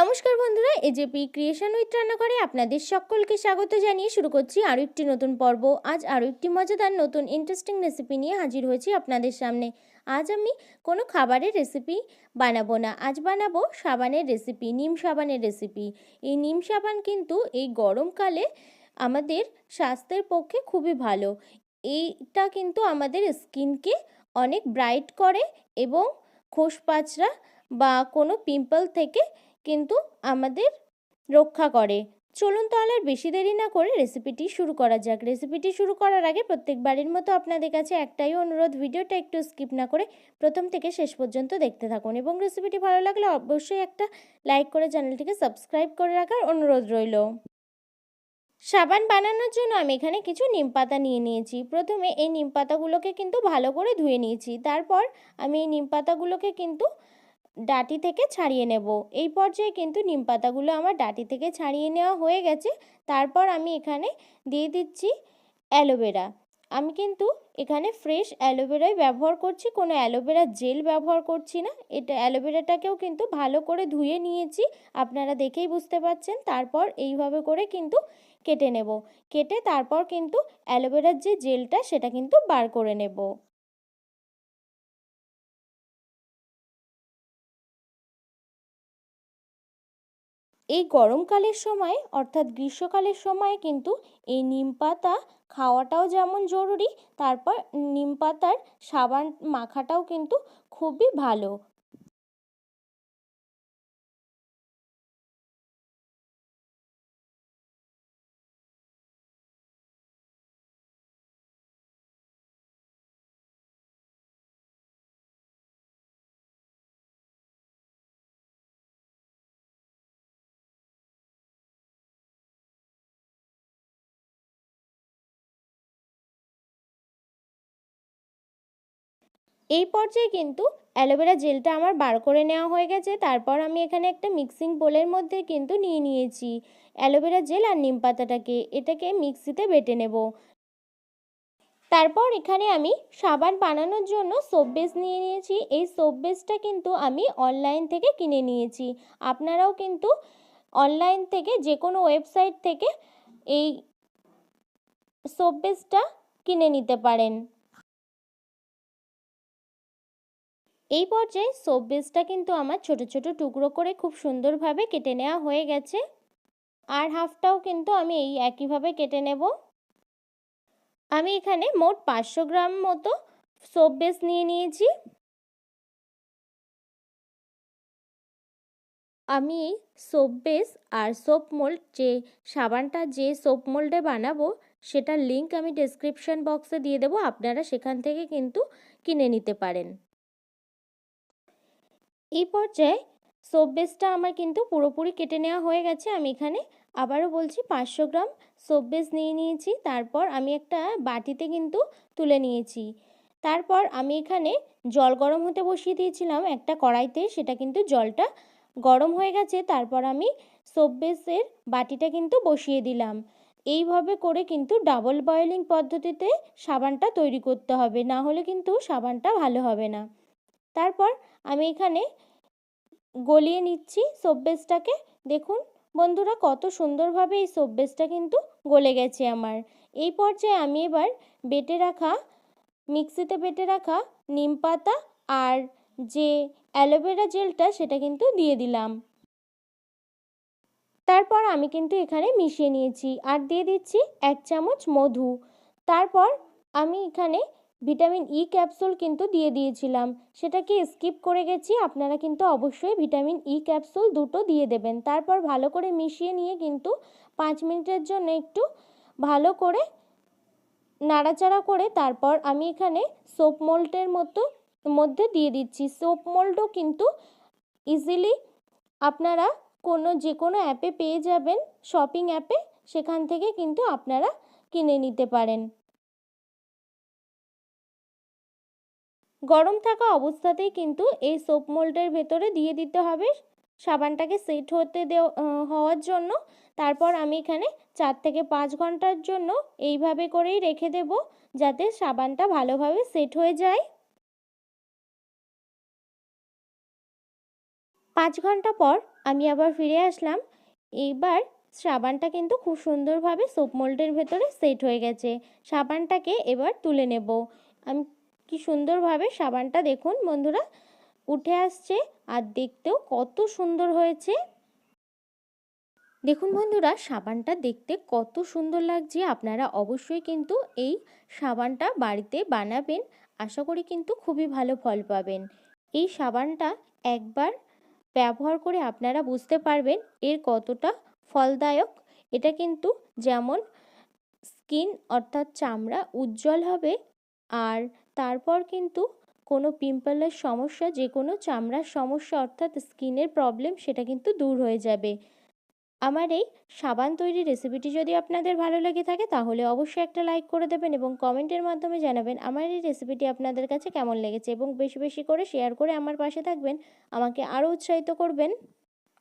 নমস্কার বন্ধুরা AJP creation with রান্নাঘরে আপনাদের সকলকে স্বাগত জানিয়ে শুরু করছি আরও একটি নতুন পর্ব। আজ আরও একটি মজাদার নতুন ইন্টারেস্টিং রেসিপি নিয়ে হাজির হয়েছি আপনাদের সামনে। আজ আমি কোনো খাবারের রেসিপি বানাবো না, আজ বানাবো সাবানের রেসিপি নিম সাবানের রেসিপি এই নিম সাবান কিন্তু এই গরমকালে আমাদের স্বাস্থ্যের পক্ষে খুবই ভালো। এইটা কিন্তু আমাদের স্কিনকে অনেক ব্রাইট করে এবং খোসপাচড়া বা কোনো পিম্পল থেকে কিন্তু আমাদের রক্ষা করে। চলুন তাহলে আর বেশি দেরি না করে রেসিপিটি শুরু করা যাক। রেসিপিটি শুরু করার আগে প্রত্যেকবারের মতো আপনাদের কাছে একটাই অনুরোধ, ভিডিওটা একটু স্কিপ না করে প্রথম থেকে শেষ পর্যন্ত দেখতে থাকুন এবং রেসিপিটি ভালো লাগলে অবশ্যই একটা লাইক করে চ্যানেলটিকে সাবস্ক্রাইব করে রাখার অনুরোধ রইল। সাবান বানানোর জন্য আমি এখানে কিছু নিম পাতা নিয়ে নিয়েছি। প্রথমে এই নিম পাতাগুলোকে কিন্তু ভালো করে ধুয়ে নিয়েছি। তারপর আমি এই নিম পাতাগুলোকে কিন্তু ডাটি থেকে ছাড়িয়ে নেব। এই পর্যায়ে কিন্তু নিম পাতাগুলো আমার ডাটি থেকে ছাড়িয়ে নেওয়া হয়ে গেছে। তারপর আমি এখানে দিয়ে দিচ্ছি অ্যালোভেরা। আমি কিন্তু এখানে ফ্রেশ অ্যালোভেরাই ব্যবহার করছি, কোনো অ্যালোভেরা জেল ব্যবহার করছি না। এটা অ্যালোভেরাটাকেও কিন্তু ভালো করে ধুয়ে নিয়েছি, আপনারা দেখেই বুঝতে পারছেন তারপর এইভাবে করে কিন্তু কেটে নেব। কেটে তারপর কিন্তু অ্যালোভেরার যে জেলটা, সেটা কিন্তু বার করে নেব। এই গরমকালের সময়, অর্থাৎ গ্রীষ্মকালের সময় কিন্তু এই নিম পাতা খাওয়াটাও যেমন জরুরি, তারপর নিম পাতার সাবান মাখাটাও কিন্তু খুবই ভালো। এই পর্যায়ে কিন্তু অ্যালোভেরা জেলটা আমার বার করে নেওয়া হয়ে গেছে। তারপর আমি এখানে একটা মিক্সিং বোলের মধ্যে কিন্তু নিয়ে নিয়েছি। অ্যালোভেরা জেল আর নিম পাতাটাকে, এটাকে মিক্সিতে বেটে নেব। তারপর এখানে আমি সাবান বানানোর জন্য সোপ বেস নিয়ে নিয়েছি। এই সোপ বেসটা কিন্তু আমি অনলাইন থেকে কিনে নিয়েছি। আপনারাও কিন্তু অনলাইন থেকে যে কোনো ওয়েবসাইট থেকে এই সোপ বেসটা কিনে নিতে পারেন। এই পর্যায়ে সোপ বেসটা কিন্তু আমার ছোট ছোট টুকরো করে খুব সুন্দরভাবে কেটে নেওয়া হয়ে গেছে। আর হাফটাও কিন্তু আমি এই একইভাবে কেটে নেব। আমি এখানে মোট পাঁচশো গ্রাম মতো সোপ বেস নিয়ে নিয়েছি। আমি এই সোপ বেস আর সোপ মোল্ড যে সাবানটা যে সোপ মোল্ডে বানাবো, সেটার লিঙ্ক আমি ডেসক্রিপশন বক্সে দিয়ে দেবো। আপনারা সেখান থেকে কিন্তু কিনে নিতে পারেন। এই পর্যায়ে সোপ বেসটা আমার কিন্তু পুরোপুরি কেটে নেওয়া হয়ে গেছে। আমি এখানে আবারও বলছি পাঁচশো গ্রাম সোপ বেস নিয়ে নিয়েছি, তারপর আমি একটা বাটিতে কিন্তু তুলে নিয়েছি। তারপর আমি এখানে জল গরম হতে বসিয়ে দিয়েছিলাম একটা কড়াইতে, সেটা কিন্তু জলটা গরম হয়ে গেছে, তারপর আমি সোপ বেসের বাটিটা কিন্তু বসিয়ে দিলাম। এইভাবে করে কিন্তু ডাবল বয়েলিং পদ্ধতিতে সাবানটা তৈরি করতে হবে, না হলে কিন্তু সাবানটা ভালো হবে না। তারপর আমি এখানে গলিয়ে নিচ্ছি সোববেসটাকে দেখুন বন্ধুরা কত সুন্দরভাবে এই সোববেসটা কিন্তু গলে গেছে আমার। এই পর্যায়ে আমি এবার বেটে রাখা, মিক্সিতে বেটে রাখা নিম পাতা আর যে অ্যালোভেরা জেলটা সেটা কিন্তু দিয়ে দিলাম। তারপর আমি কিন্তু এখানে মিশিয়ে নিয়েছি। আর দিয়ে দিচ্ছি এক চামচ মধু। তারপর আমি এখানে ভিটামিন ই ক্যাপসুল কিন্তু দিয়ে দিয়েছিলাম। সেটাকে স্কিপ করে গেছি, আপনারা কিন্তু অবশ্যই ভিটামিন ই ক্যাপসুল দুটো দিয়ে দেবেন। তারপর ভালো করে মিশিয়ে নিয়ে কিন্তু পাঁচ মিনিটের জন্য একটু ভালো করে নাড়াচাড়া করে তারপর আমি এখানে সোপ মোল্টের মতো মধ্যে দিয়ে দিচ্ছি। সোপ মোল্ডও কিন্তু ইজিলি আপনারা কোনো যে কোনো অ্যাপে পেয়ে যাবেন। শপিং অ্যাপে সেখান থেকে কিন্তু আপনারা কিনে নিতে পারেন। গরম থাকা অবস্থাতেই কিন্তু এই সোপ মোল্ডের ভেতরে দিয়ে দিতে হবে সাবানটাকে সেট হতে হওয়ার জন্য। তারপর আমি এখানে চার থেকে পাঁচ ঘণ্টার জন্য এইভাবে করেই রেখে দেব যাতে সাবানটা ভালোভাবে সেট হয়ে যায়। পাঁচ ঘণ্টা পর আমি আবার ফিরে আসলাম। এইবার সাবানটা কিন্তু খুব সুন্দরভাবে সোপ মোল্ডের ভেতরে সেট হয়ে গেছে। সাবানটাকে এবার তুলে নেব। আমি কি সুন্দরভাবে সাবানটা দেখুন বন্ধুরা, উঠে আসছে আর দেখতেও কত সুন্দর হয়েছে। দেখুন বন্ধুরা, সাবানটা দেখতে কত সুন্দর লাগছে। আপনারা অবশ্যই কিন্তু এই সাবানটা বাড়িতে বানাবেন। আশা করি কিন্তু খুবই ভালো ফল পাবেন। এই সাবানটা একবার ব্যবহার করে আপনারা বুঝতে পারবেন এর কতটা ফলদায়ক। এটা কিন্তু যেমন স্কিন অর্থাৎ চামড়া উজ্জ্বল হবে আর তারপর কিন্তু কোনো পিম্পলের সমস্যা, যে কোনো চামড়ার সমস্যা অর্থাৎ স্কিনের প্রবলেম, সেটা কিন্তু দূর হয়ে যাবে। আমার এই সাবান তৈরি রেসিপিটি যদি আপনাদের ভালো লেগে থাকে, তাহলে অবশ্যই একটা লাইক করে দেবেন এবং কমেন্টের মাধ্যমে জানাবেন আমার এই রেসিপিটি আপনাদের কাছে কেমন লেগেছে এবং বেশি বেশি করে শেয়ার করে আমার পাশে থাকবেন, আমাকে আরও উৎসাহিত করবেন।